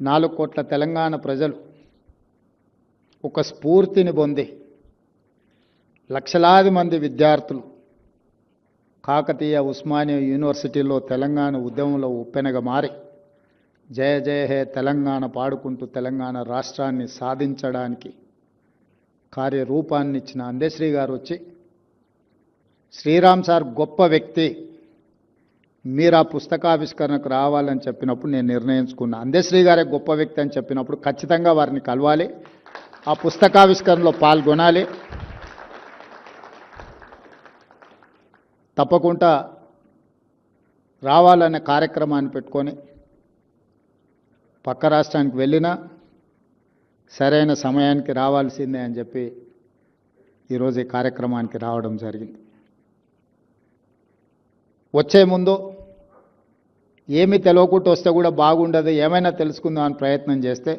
నాలుగు కోట్ల తెలంగాణ ప్రజలు ఒక స్ఫూర్తిని పొంది లక్షలాది మంది విద్యార్థులు కాకతీయ ఉస్మానియా యూనివర్సిటీలో తెలంగాణ ఉద్యమంలో ఉప్పెనగా మారి జయ జయ హే తెలంగాణ పాడుకుంటూ తెలంగాణ రాష్ట్రాన్ని సాధించడానికి కార్యరూపాన్ని ఇచ్చిన అందశ్రీ గారు వచ్చి శ్రీరామ్ సార్ గొప్ప వ్యక్తి. మీరు ఆ పుస్తకావిష్కరణకు రావాలని చెప్పినప్పుడు నేను నిర్ణయించుకున్నా. అందశ్రీ గారే గొప్ప వ్యక్తి అని చెప్పినప్పుడు ఖచ్చితంగా వారిని కలవాలి. ఆ పుస్తకావిష్కరణలో పాల్గొనాలి. తప్పకుండా రావాలనే కార్యక్రమాన్ని పెట్టుకొని పక్క రాష్ట్రానికి వెళ్ళినా సరైన సమయానికి రావాల్సిందే అని చెప్పి ఈరోజు ఈ కార్యక్రమానికి రావడం జరిగింది. వచ్చే ముందు ఏమి తెలియకుండా వస్తే కూడా బాగుండదు. ఏమైనా తెలుసుకుందాం అని ప్రయత్నం చేస్తే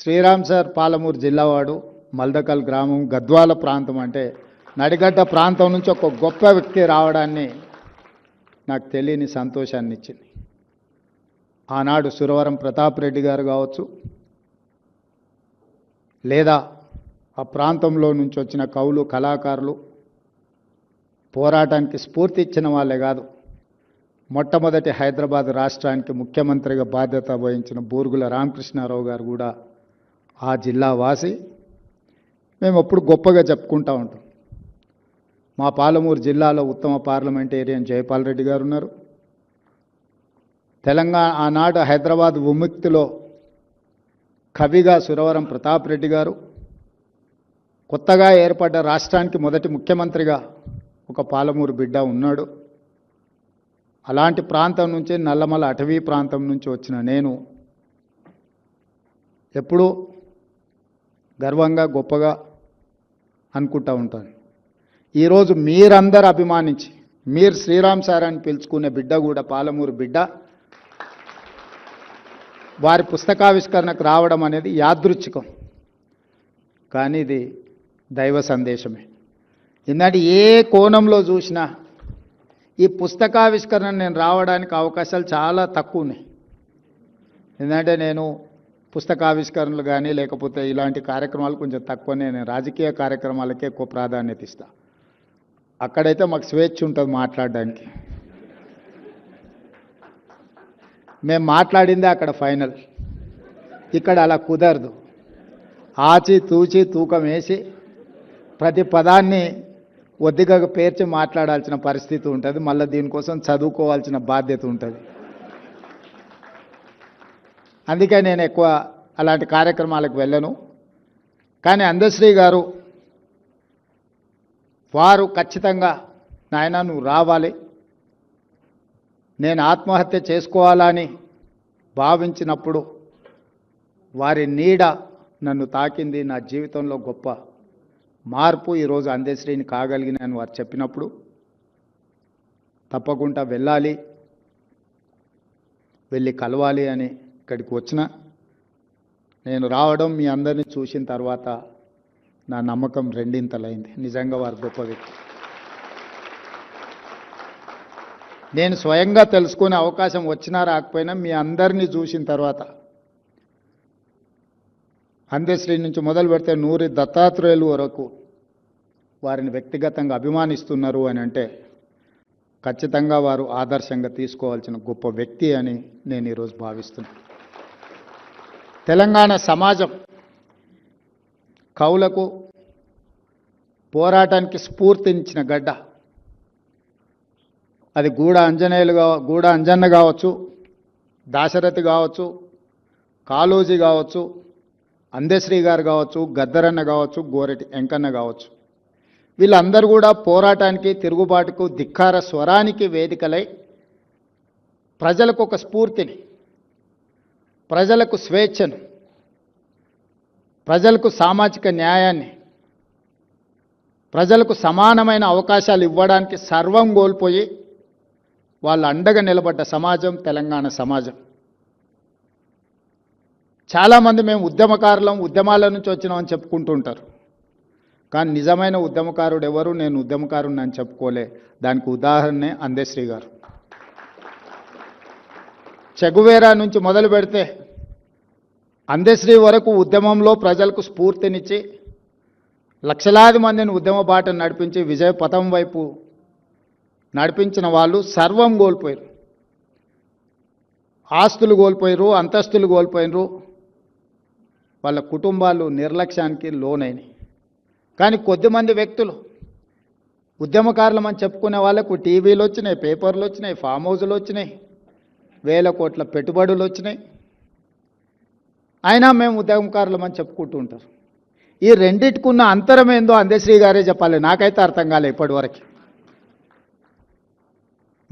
శ్రీరామ్ సార్ పాలమూరు జిల్లావాడు మల్దకల్ గ్రామం గద్వాల ప్రాంతం అంటే నడిగడ్డ ప్రాంతం నుంచి ఒక గొప్ప వ్యక్తి రావడాన్ని నాకు తెలియని సంతోషాన్ని ఇచ్చింది. ఆనాడు సురవరం ప్రతాప్ రెడ్డి గారు కావచ్చు లేదా ఆ ప్రాంతంలో నుంచి వచ్చిన కవులు కళాకారులు పోరాటానికి స్ఫూర్తి ఇచ్చిన వాళ్ళే కాదు. మొట్టమొదటి హైదరాబాద్ రాష్ట్రానికి ముఖ్యమంత్రిగా బాధ్యత వహించిన బూరుగుల రామకృష్ణారావు గారు కూడా ఆ జిల్లా వాసి. మేము ఎప్పుడు గొప్పగా చెప్పుకుంటూ ఉంటాం. మా పాలమూరు జిల్లాలో ఉత్తమ పార్లమెంటేరియన్ జయపాల్ రెడ్డి గారు ఉన్నారు. తెలంగాణ ఆనాడు హైదరాబాద్ విముక్తిలో కవిగా సురవరం ప్రతాప్ రెడ్డి గారు కొత్తగా ఏర్పడ్డ రాష్ట్రానికి మొదటి ముఖ్యమంత్రిగా ఒక పాలమూరు బిడ్డ ఉన్నాడు. అలాంటి ప్రాంతం నుంచి నల్లమల అటవీ ప్రాంతం నుంచి వచ్చిన నేను ఎప్పుడూ గర్వంగా గొప్పగా అనుకుంటూ ఉంటాను. ఈరోజు మీరందరూ అభిమానించి మీరు శ్రీరామ్ సార్ అని పిలుచుకునే బిడ్డ కూడా పాలమూరు బిడ్డ వారి పుస్తకావిష్కరణకు రావడం అనేది యాదృచ్ఛికం. కానీ ఇది దైవ సందేశమే. ఎందుకంటే ఏ కోణంలో చూసినా ఈ పుస్తకావిష్కరణ నేను రావడానికి అవకాశాలు చాలా తక్కువ ఉన్నాయి ఎందుకంటే నేను పుస్తకావిష్కరణలు కానీ లేకపోతే ఇలాంటి కార్యక్రమాలు కొంచెం తక్కువనే నేను రాజకీయ కార్యక్రమాలకే ఎక్కువ ప్రాధాన్యత ఇస్తా. అక్కడైతే మాకు స్వేచ్ఛ ఉంటుంది మాట్లాడడానికి. మేము మాట్లాడిందే అక్కడ ఫైనల్. ఇక్కడ అలా కుదరదు. ఆచి తూచి తూకం వేసి ప్రతి పదాన్ని ఒద్దిగా పేర్చి మాట్లాడాల్సిన పరిస్థితి ఉంటుంది మళ్ళీ దీనికోసం చదువుకోవాల్సిన బాధ్యత ఉంటుంది. అందుకే నేను ఎక్కువ అలాంటి కార్యక్రమాలకు వెళ్ళను. కానీ అందశ్రీ గారు వారు ఖచ్చితంగా నాయన నువ్వు రావాలి. నేను ఆత్మహత్య చేసుకోవాలని భావించినప్పుడు వారి నీడ నన్ను తాకింది నా జీవితంలో గొప్ప మార్పు ఈరోజు అందశ్రీని కాగలిగినాను వారు చెప్పినప్పుడు తప్పకుండా వెళ్ళాలి వెళ్ళి కలవాలి అని ఇక్కడికి వచ్చిన నేను రావడం మీ అందరినీ చూసిన తర్వాత నా నమ్మకం రెండింతలైంది. నిజంగా వారు గొప్ప వ్యక్తి. నేను స్వయంగా తెలుసుకునే అవకాశం వచ్చినా రాకపోయినా మీ అందరినీ చూసిన తర్వాత అందశ్రీ నుంచి మొదలు పెడితే నూరి దత్తాత్రేయులు వరకు వారిని వ్యక్తిగతంగా అభిమానిస్తున్నారు అని అంటే ఖచ్చితంగా వారు ఆదర్శంగా తీసుకోవాల్సిన గొప్ప వ్యక్తి అని నేను ఈరోజు భావిస్తున్నాను తెలంగాణ సమాజం కవులకు పోరాటానికి స్ఫూర్తినిచ్చిన గడ్డ. అది గూడ అంజనేయులు కావ గూడ అంజన్న కావచ్చు దాశరథి కావచ్చు కాళోజీ కావచ్చు అందశ్రీ గారు కావచ్చు గద్దరన్న కావచ్చు గోరెటి వెంకన్న కావచ్చు. వీళ్ళందరూ కూడా పోరాటానికి తిరుగుబాటుకు ధిక్కార స్వరానికి వేదికలై ప్రజలకు ఒక స్ఫూర్తిని ప్రజలకు స్వేచ్ఛను ప్రజలకు సామాజిక న్యాయాన్ని ప్రజలకు సమానమైన అవకాశాలు ఇవ్వడానికి సర్వం కోల్పోయి వాళ్ళు అండగా నిలబడ్డ సమాజం తెలంగాణ సమాజం. చాలామంది మేము ఉద్యమకారులం ఉద్యమాల నుంచి వచ్చినామని చెప్పుకుంటూ ఉంటారు కానీ నిజమైన ఉద్యమకారుడు ఎవరు? నేను ఉద్యమకారుని అని చెప్పుకోలే. దానికి ఉదాహరణే అందేశ్రీ గారు. చెగువేరా నుంచి మొదలు పెడితే అందేశ్రీ వరకు ఉద్యమంలో ప్రజలకు స్ఫూర్తినిచ్చి లక్షలాది మందిని ఉద్యమ బాటను నడిపించి విజయ పథం వైపు నడిపించిన వాళ్ళు సర్వం కోల్పోయారు ఆస్తులు కోల్పోయారు అంతస్తులు కోల్పోయినరు వాళ్ళ కుటుంబాలు నిర్లక్ష్యానికి లోనైనాయి. కానీ కొద్దిమంది వ్యక్తులు ఉద్యమకారులం అని చెప్పుకునే వాళ్ళకు టీవీలు వచ్చినాయి పేపర్లు వచ్చినాయి ఫామ్ హౌజులు వచ్చినాయి వేల కోట్ల పెట్టుబడులు వచ్చినాయి. అయినా మేము ఉద్యమకారులం అని చెప్పుకుంటూ ఉంటారు. ఈ రెండిటికున్న అంతరం ఏందో అందశ్రీ గారే చెప్పాలి. నాకైతే అర్థం కాలే ఇప్పటివరకు.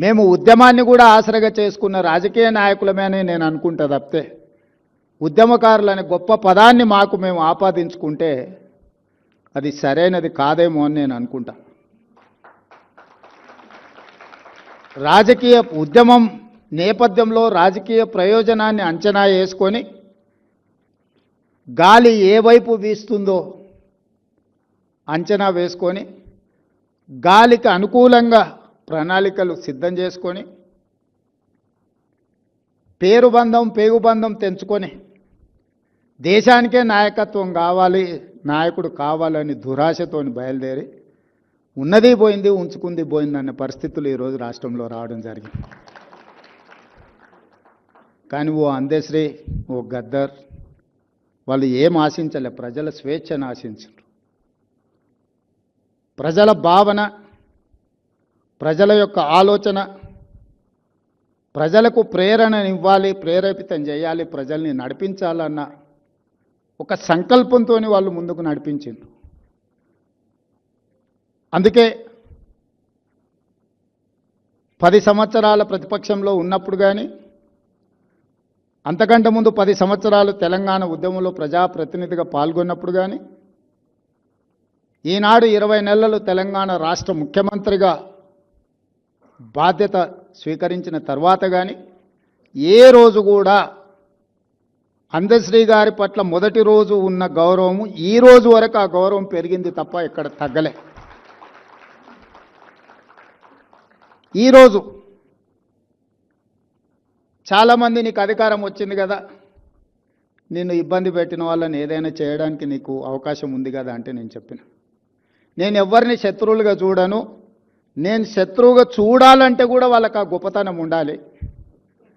మేము ఉద్యమాన్ని కూడా ఆసరగా చేసుకున్న రాజకీయ నాయకులమే అని నేను అనుకుంటా తప్పితే. ఉద్యమకారులనే గొప్ప పదాన్ని మాకు మేము ఆపాదించుకుంటే అది సరైనది కాదేమో అని నేను అనుకుంటా. రాజకీయ ఉద్యమం నేపథ్యంలో రాజకీయ ప్రయోజనాన్ని అంచనా వేసుకొని గాలి ఏ వైపు వీస్తుందో అంచనా వేసుకొని గాలికి అనుకూలంగా ప్రణాళికలు సిద్ధం చేసుకొని పేరు బంధం తెంచుకొని దేశానికే నాయకత్వం కావాలి నాయకుడు కావాలని దురాశతోని బయలుదేరి ఉన్నది పోయింది ఉంచుకుంది పోయింది అనే పరిస్థితులు ఈరోజు రాష్ట్రంలో రావడం జరిగింది. కానీ ఓ అందశ్రీ ఓ గద్దర్ వాళ్ళు ఏం ఆశించలే ప్రజల స్వేచ్ఛను ఆశించారు. ప్రజల భావన ప్రజల యొక్క ఆలోచన ప్రజలకు ప్రేరణనివ్వాలి ప్రేరేపితం చేయాలి ప్రజల్ని నడిపించాలన్న ఒక సంకల్పంతో వాళ్ళు ముందుకు నడిపించిండ్రు. అందుకే పది సంవత్సరాల ప్రతిపక్షంలో ఉన్నప్పుడు కానీ అంతకంటే ముందు పది సంవత్సరాలు తెలంగాణ ఉద్యమంలో ప్రజాప్రతినిధిగా పాల్గొన్నప్పుడు కానీ ఈనాడు ఇరవై నెలలు తెలంగాణ రాష్ట్ర ముఖ్యమంత్రిగా బాధ్యత స్వీకరించిన తర్వాత కానీ ఏ రోజు కూడా అందశ్రీ గారి పట్ల మొదటి రోజు ఉన్న గౌరవము ఈ రోజు వరకు ఆ గౌరవం పెరిగింది తప్ప ఇక్కడ తగ్గలే. ఈరోజు చాలామంది నీకు అధికారం వచ్చింది కదా. నిన్ను ఇబ్బంది పెట్టిన వాళ్ళని ఏదైనా చేయడానికి నీకు అవకాశం ఉంది కదా అంటే నేను చెప్పిన. నేను ఎవరిని శత్రువులుగా చూడను. నేను శత్రువుగా చూడాలంటే కూడా వాళ్ళకి ఆ గొప్పతనం ఉండాలి.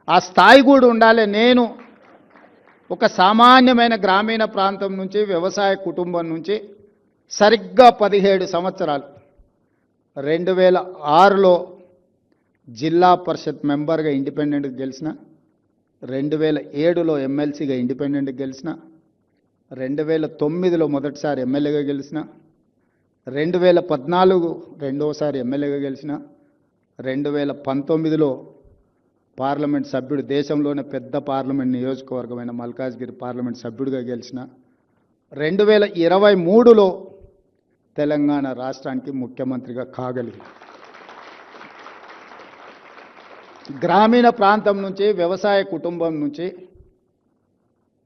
ఆ స్థాయి కూడా ఉండాలి. నేను ఒక సామాన్యమైన గ్రామీణ ప్రాంతం నుంచి వ్యవసాయ కుటుంబం నుంచి సరిగ్గా పదిహేడు సంవత్సరాలు. రెండు వేల ఆరులో జిల్లా పరిషత్ మెంబర్గా ఇండిపెండెంట్గా గెలిచిన రెండు వేల ఏడులో ఎమ్మెల్సీగా ఇండిపెండెంట్గా గెలిచిన రెండు వేల తొమ్మిదిలో మొదటిసారి ఎమ్మెల్యేగా గెలిచిన రెండు వేల పద్నాలుగు రెండవసారి ఎమ్మెల్యేగా గెలిచిన రెండు వేల పంతొమ్మిదిలో పార్లమెంట్ సభ్యుడు దేశంలోనే పెద్ద పార్లమెంట్ నియోజకవర్గమైన మల్కాజ్గిరి పార్లమెంట్ సభ్యుడిగా గెలిచిన రెండు వేల ఇరవై మూడులో తెలంగాణ రాష్ట్రానికి ముఖ్యమంత్రిగా కాగలిగింది గ్రామీణ ప్రాంతం నుంచి వ్యవసాయ కుటుంబం నుంచి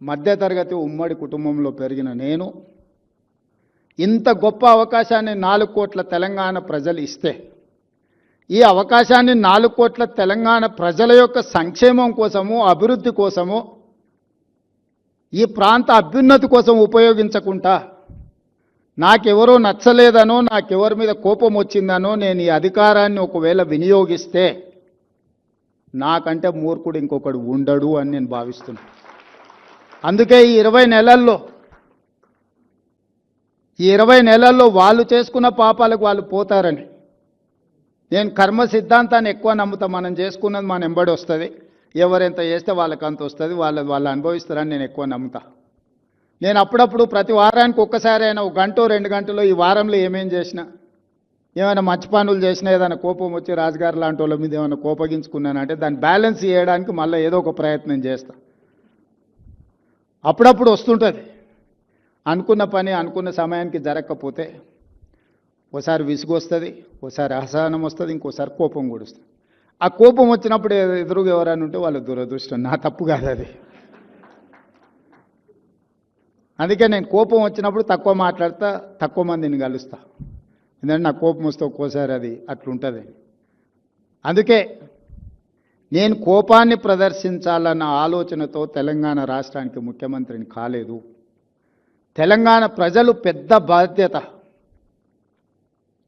మధ్యతరగతి ఉమ్మడి కుటుంబంలో పెరిగిన నేను. ఇంత గొప్ప అవకాశాన్ని నాలుగు కోట్ల తెలంగాణ ప్రజలు ఇస్తే ఈ అవకాశాన్ని నాలుగు కోట్ల తెలంగాణ ప్రజల యొక్క సంక్షేమం కోసము అభివృద్ధి కోసము ఈ ప్రాంత అభ్యున్నతి కోసం ఉపయోగించకుండా నాకెవరో నచ్చలేదనో నాకెవరి మీద కోపం వచ్చిందనో నేను ఈ అధికారాన్ని ఒకవేళ వినియోగిస్తే నాకంటే మూర్ఖుడు ఇంకొకడు ఉండడు అని నేను భావిస్తున్నాను అందుకే ఈ ఇరవై నెలల్లో ఈ ఇరవై నెలల్లో వాళ్ళు చేసుకున్న పాపాలకు వాళ్ళు పోతారని నేను కర్మ సిద్ధాంతాన్ని ఎక్కువ నమ్ముతా. మనం చేసుకున్నది మన ఎంబడి వస్తుంది. ఎవరెంత చేస్తే వాళ్ళకి అంత వస్తుంది. వాళ్ళ వాళ్ళు అనుభవిస్తారని నేను ఎక్కువ నమ్ముతా. నేను అప్పుడప్పుడు ప్రతి వారానికి ఒక్కసారి అయినా ఒక గంట రెండు గంటలో ఈ వారంలో ఏమేం చేసినా ఏమైనా మంచి పనులు చేసినా ఏదైనా కోపం వచ్చి రాజుగారు లాంటి వాళ్ళ మీద ఏమైనా కోపగించుకున్నానంటే దాన్ని బ్యాలెన్స్ చేయడానికి మళ్ళీ ఏదో ఒక ప్రయత్నం చేస్తా. అప్పుడప్పుడు వస్తుంటుంది. అనుకున్న పని అనుకున్న సమయానికి జరగకపోతే ఓసారి విసుగు వస్తుంది ఓసారి అసహనం వస్తుంది ఇంకోసారి కోపం కూడా వస్తుంది. ఆ కోపం వచ్చినప్పుడు ఎదురుగా ఎవరైనా ఉంటే వాళ్ళ దురదృష్టం. నా తప్పు కాదు అది. అందుకే నేను కోపం వచ్చినప్పుడు తక్కువ మాట్లాడతా తక్కువ మందిని కలుస్తా. ఎందుకంటే నాకు కోపం వస్తే ఒక్కోసారి అది అట్లుంటుంది. అందుకే నేను కోపాన్ని ప్రదర్శించాలన్న ఆలోచనతో తెలంగాణ రాష్ట్రానికి ముఖ్యమంత్రిని కాలేదు. తెలంగాణ ప్రజలు పెద్ద బాధ్యత.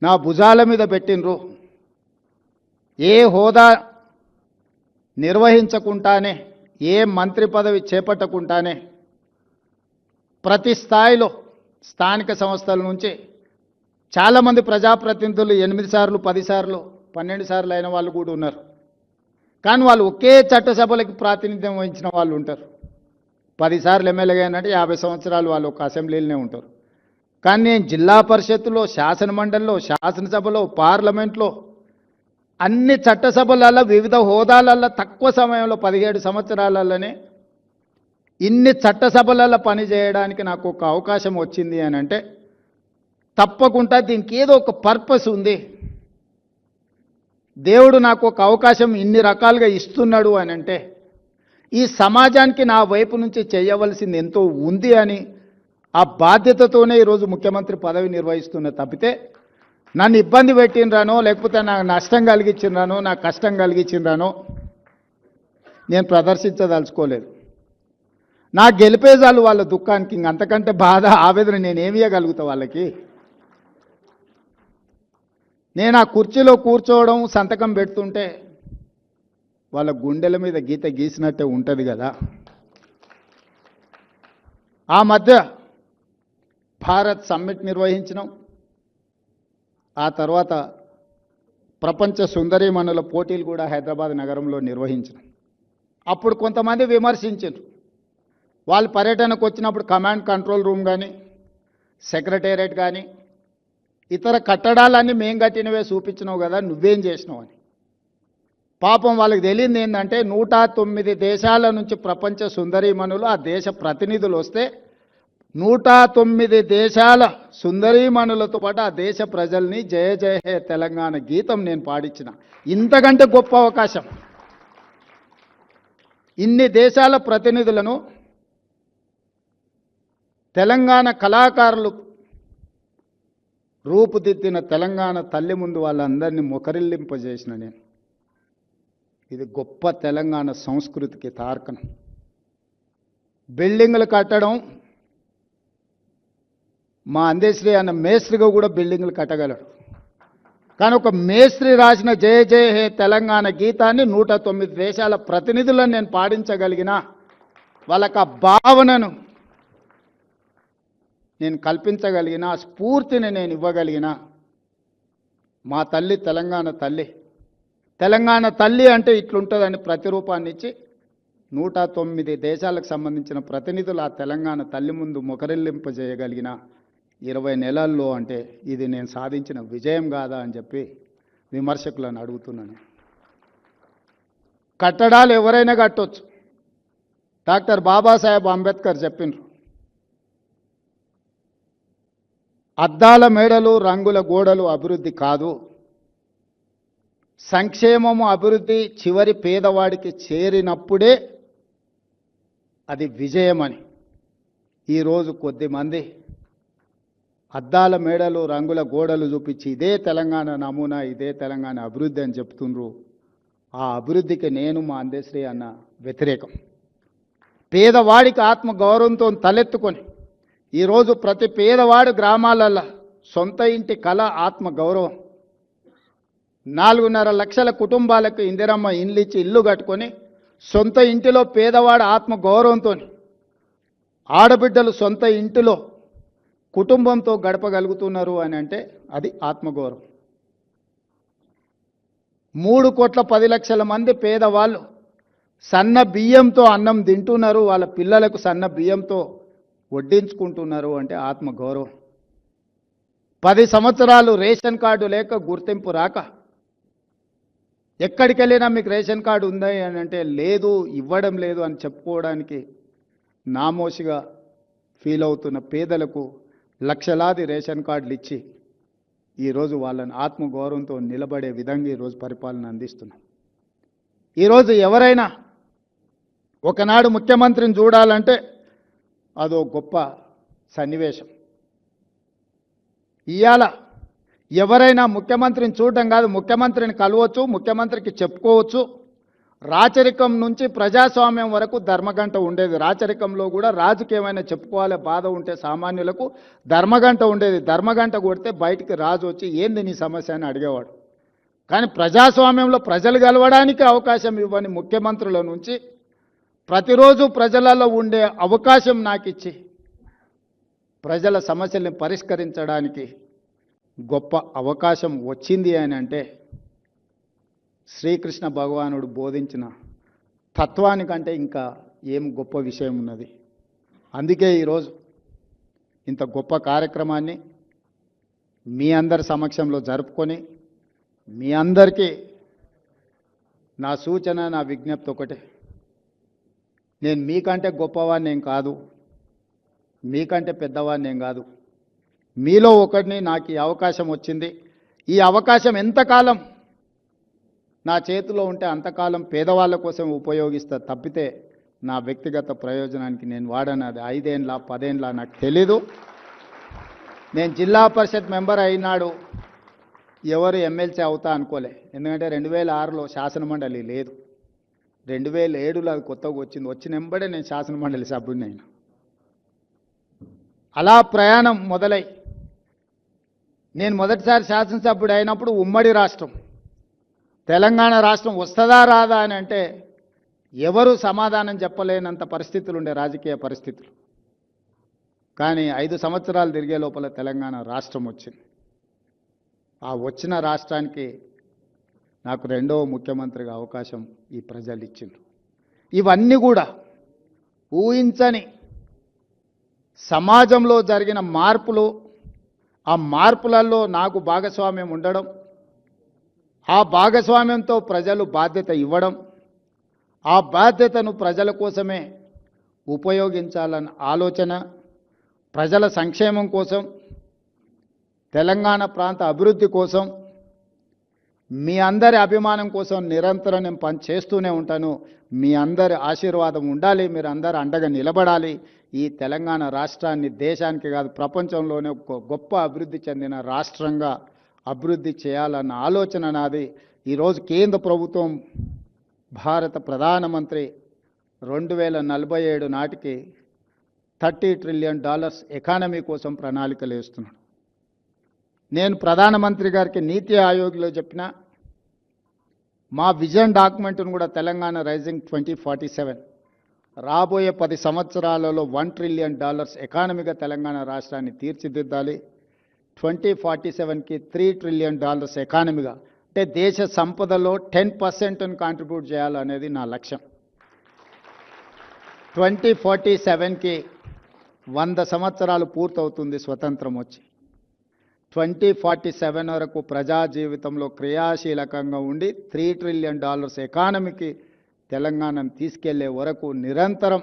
నా భుజాల మీద పెట్టినరు ఏ హోదా నిర్వహించకుండానే ఏ మంత్రి పదవి చేపట్టకుండానే ప్రతి స్థాయిలో స్థానిక సంస్థల నుంచి చాలామంది ప్రజాప్రతినిధులు ఎనిమిది సార్లు పది సార్లు పన్నెండు సార్లు అయిన వాళ్ళు కూడా ఉన్నారు. కానీ వాళ్ళు ఒకే చట్టసభలకు ప్రాతినిధ్యం వహించిన వాళ్ళు ఉంటారు. పదిసార్లు ఎమ్మెల్యేగా అయినట్టు యాభై సంవత్సరాలు వాళ్ళు ఒక అసెంబ్లీలోనే ఉంటారు. కానీ నేను జిల్లా పరిషత్తులో శాసనమండలిలో శాసనసభలో పార్లమెంట్లో అన్ని చట్టసభలలో వివిధ హోదాలలో తక్కువ సమయంలో పదిహేడు సంవత్సరాలలోనే ఇన్ని చట్టసభలలో పనిచేయడానికి నాకు ఒక అవకాశం వచ్చింది అని అంటే తప్పకుండా దీనికి ఏదో ఒక పర్పస్ ఉంది. దేవుడు నాకు ఒక అవకాశం ఇన్ని రకాలుగా ఇస్తున్నాడు అని అంటే ఈ సమాజానికి నా వైపు నుంచి చేయవలసింది ఎంతో ఉంది అని ఆ బాధ్యతతోనే ఈరోజు ముఖ్యమంత్రి పదవి నిర్వహిస్తున్న తప్పితే నన్ను ఇబ్బంది పెట్టినరానో లేకపోతే నాకు నష్టం కలిగించినరానో నాకు కష్టం కలిగించినరానో నేను ప్రదర్శించదలుచుకోలేదు. నా గెలిపేజాలు వాళ్ళ దుఃఖానికి ఇంక అంతకంటే బాధ ఆవేదన నేను ఇవ్వగలుగుతా వాళ్ళకి? నేను ఆ కుర్చీలో కూర్చోవడం సంతకం పెడుతుంటే వాళ్ళ గుండెల మీద గీత గీసినట్టే ఉంటుంది కదా. ఆ మధ్య భారత్ సమ్మిట్ నిర్వహించినాం. ఆ తర్వాత ప్రపంచ సుందరీమణుల పోటీలు కూడా హైదరాబాద్ నగరంలో నిర్వహించినాం. అప్పుడు కొంతమంది విమర్శించారు వాళ్ళు పర్యటనకు వచ్చినప్పుడు కమాండ్ కంట్రోల్ రూమ్ కానీ సెక్రటేరియట్ కానీ ఇతర కట్టడాలన్నీ మేం కట్టినవే చూపించినావు కదా నువ్వేం చేసినావు అని. పాపం వాళ్ళకి తెలియంది ఏంటంటే నూట తొమ్మిది దేశాల నుంచి ప్రపంచ సుందరీమణులు ఆ దేశ ప్రతినిధులు వస్తే నూట తొమ్మిది దేశాల సుందరీమణులతో పాటు ఆ దేశ ప్రజల్ని జయ జయ హే తెలంగాణ గీతం నేను పాడించిన ఇంతకంటే గొప్ప అవకాశం. ఇన్ని దేశాల ప్రతినిధులను తెలంగాణ కళాకారులు రూపుదిద్దిన తెలంగాణ తల్లి ముందు వాళ్ళందరినీ ముఖరిల్లింపజేసిన నేను. ఇది గొప్ప తెలంగాణ సంస్కృతికి తార్కణం బిల్డింగులు కట్టడం మా అందేశ్రీ అన్న మేస్త్రిగా కూడా బిల్డింగ్లు కట్టగలడు. కానీ ఒక మేస్త్రి రాసిన జయ జయ హే తెలంగాణ గీతాన్ని నూట తొమ్మిది దేశాల ప్రతినిధులను నేను పాడించగలిగిన వాళ్ళకు ఆ భావనను నేను కల్పించగలిగిన ఆ స్ఫూర్తిని నేను ఇవ్వగలిగిన మా తల్లి తెలంగాణ తల్లి. తెలంగాణ తల్లి అంటే ఇట్లుంటుందని ప్రతిరూపాన్ని ఇచ్చి నూట తొమ్మిది దేశాలకు సంబంధించిన ప్రతినిధులు ఆ తెలంగాణ తల్లి ముందు ముఖరిల్లింపజేయగలిగిన ఇరవై నెలల్లో అంటే ఇది నేను సాధించిన విజయం కాదా అని చెప్పి విమర్శకులను అడుగుతున్నాను. కట్టడాలు ఎవరైనా కట్టొచ్చు. డాక్టర్ బాబాసాహెబ్ అంబేద్కర్ చెప్పిండ్రు అద్దాల మేడలు రంగుల గోడలు అభివృద్ధి కాదు. సంక్షేమము అభివృద్ధి చివరి పేదవాడికి చేరినప్పుడే అది విజయమని. ఈరోజు కొద్దిమంది అద్దాల మేడలు రంగుల గోడలు చూపించి ఇదే తెలంగాణ నమూనా ఇదే తెలంగాణ అభివృద్ధి అని చెప్తుండ్రు. ఆ అభివృద్ధికి నేను మా అందశ్రీ అన్న వ్యతిరేకం. పేదవాడికి ఆత్మ గౌరవంతో తలెత్తుకొని ఈరోజు ప్రతి పేదవాడు గ్రామాలలో సొంత ఇంటి కళ ఆత్మ గౌరవం నాలుగున్నర లక్షల కుటుంబాలకు ఇందిరమ్మ ఇండ్లు ఇచ్చి ఇల్లు కట్టుకొని సొంత ఇంటిలో పేదవాడు ఆత్మ గౌరవంతో ఆడబిడ్డలు సొంత ఇంటిలో కుటుంబంతో గడపగలుగుతున్నారు అని అంటే అది ఆత్మగౌరవం. మూడు కోట్ల పది లక్షల మంది పేదవాళ్ళు సన్న బియ్యంతో అన్నం తింటున్నారు వాళ్ళ పిల్లలకు సన్న బియ్యంతో వడ్డించుకుంటున్నారు అంటే ఆత్మగౌరవం. పది సంవత్సరాలు రేషన్ కార్డు లేక గుర్తింపు రాక ఎక్కడికి వెళ్ళినా మీకు రేషన్ కార్డు ఉందా అని అంటే లేదు ఇవ్వడం లేదు అని చెప్పుకోవడానికి నామోషిగా ఫీల్ అవుతున్న పేదలకు లక్షలాది రేషన్ కార్డులు ఇచ్చి ఈరోజు వాళ్ళని ఆత్మగౌరవంతో నిలబడే విధంగా ఈరోజు పరిపాలన అందిస్తున్నాం. ఈరోజు ఎవరైనా ఒకనాడు ముఖ్యమంత్రిని చూడాలంటే అదో గొప్ప సన్నివేశం. ఇవాళ ఎవరైనా ముఖ్యమంత్రిని చూడడం కాదు ముఖ్యమంత్రిని కలవచ్చు ముఖ్యమంత్రికి చెప్పుకోవచ్చు రాచరికం నుంచి ప్రజాస్వామ్యం వరకు ధర్మగంట ఉండేది. రాచరికంలో కూడా రాజుకి ఏమైనా చెప్పుకోవాలి బాధ ఉంటే సామాన్యులకు ధర్మగంట ఉండేది. ధర్మగంట కొడితే బయటికి రాజు వచ్చి ఏంది నీ సమస్య? అని అడిగేవాడు. కానీ ప్రజాస్వామ్యంలో ప్రజలు గెలవడానికి అవకాశం ఇవ్వని ముఖ్యమంత్రుల నుంచి ప్రతిరోజు ప్రజలలో ఉండే అవకాశం నాకు ఇచ్చి ప్రజల సమస్యల్ని పరిష్కరించడానికి గొప్ప అవకాశం వచ్చింది అని అంటే శ్రీకృష్ణ భగవానుడు బోధించిన తత్వానికంటే ఇంకా ఏం గొప్ప విషయం ఉన్నది. అందుకే ఈరోజు ఇంత గొప్ప కార్యక్రమాన్ని మీ అందరి సమక్షంలో జరుపుకొని మీ అందరికీ నా సూచన నా విజ్ఞప్తి ఒకటే. నేను మీకంటే గొప్పవాడిని ఏం కాదు. మీకంటే పెద్దవాడిని ఏం కాదు. మీలో ఒకటిని నాకు ఈ అవకాశం వచ్చింది. ఈ అవకాశం ఎంతకాలం నా చేతిలో ఉంటే అంతకాలం పేదవాళ్ళ కోసం ఉపయోగిస్తా తప్పితే నా వ్యక్తిగత ప్రయోజనానికి నేను వాడనది ఐదేండ్ల పదేండ్ల నాకు తెలీదు. నేను జిల్లా పరిషత్ మెంబర్ అయినాడు. ఎవరు ఎమ్మెల్సీ అవుతా అనుకోలే. ఎందుకంటే రెండు వేల ఆరులో శాసనమండలి లేదు. రెండు వేల ఏడులో అది కొత్తగా వచ్చింది. వచ్చిన వెంబడే నేను శాసనమండలి సభ్యుడిని అయినా. అలా ప్రయాణం మొదలై నేను మొదటిసారి శాసనసభ్యుడు అయినప్పుడు ఉమ్మడి రాష్ట్రం. తెలంగాణ రాష్ట్రం వస్తుందా రాదా అని అంటే ఎవరు సమాధానం చెప్పలేనంత పరిస్థితులు ఉండే రాజకీయ పరిస్థితులు. కానీ ఐదు సంవత్సరాలు తిరిగే లోపల తెలంగాణ రాష్ట్రం వచ్చింది. ఆ వచ్చిన రాష్ట్రానికి నాకు రెండవ ముఖ్యమంత్రిగా అవకాశం ఈ ప్రజలు ఇచ్చిండ్రు. ఇవన్నీ కూడా ఊహించని సమాజంలో జరిగిన మార్పులు ఆ మార్పులలో నాకు భాగస్వామ్యం ఉండడం ఆ భాగస్వామ్యంతో ప్రజలు బాధ్యత ఇవ్వడం ఆ బాధ్యతను ప్రజల కోసమే ఉపయోగించాలన్న ఆలోచన ప్రజల సంక్షేమం కోసం తెలంగాణ ప్రాంత అభివృద్ధి కోసం మీ అందరి అభిమానం కోసం నిరంతరం నేను పని చేస్తూనే ఉంటాను. మీ అందరి ఆశీర్వాదం ఉండాలి మీరు అందరు అండగా నిలబడాలి. ఈ తెలంగాణ రాష్ట్రాన్ని దేశానికి కాదు ప్రపంచంలోనే ఒక గొప్ప అభివృద్ధి చెందిన రాష్ట్రంగా అభివృద్ధి చేయాలన్న ఆలోచన నాది. ఈరోజు కేంద్ర ప్రభుత్వం భారత ప్రధానమంత్రి రెండు వేల నలభై ఏడు నాటికి థర్టీ ట్రిలియన్ డాలర్స్ ఎకానమీ కోసం ప్రణాళికలు వేస్తున్నాడు. నేను ప్రధానమంత్రి గారికి నీతి ఆయోగ్లో చెప్పిన మా విజన్ డాక్యుమెంట్ను కూడా Telangana rising twenty forty seven రాబోయే పది సంవత్సరాలలో వన్ ట్రిలియన్ డాలర్స్ ఎకానమీగా తెలంగాణ రాష్ట్రాన్ని తీర్చిదిద్దాలి. ట్వంటీ ఫార్టీ సెవెన్కి త్రీ ట్రిలియన్ డాలర్స్ ఎకానమీగా అంటే దేశ సంపదలో టెన్ పర్సెంట్ని కాంట్రిబ్యూట్ చేయాలనేది నా లక్ష్యం. ట్వంటీ ఫార్టీ సెవెన్కి వంద సంవత్సరాలు పూర్తవుతుంది స్వతంత్రం వచ్చి. ట్వంటీ ఫార్టీ సెవెన్ వరకు ప్రజా జీవితంలో క్రియాశీలకంగా ఉండి త్రీ ట్రిలియన్ డాలర్స్ ఎకానమీకి తెలంగాణను తీసుకెళ్ళే వరకు నిరంతరం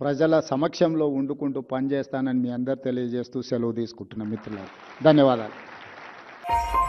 ప్రజల సమక్షంలో వండుకుంటూ పనిచేస్తానని మీ అందరు తెలియజేస్తూ సెలవు తీసుకుంటున్న మిత్రులారా. ధన్యవాదాలు.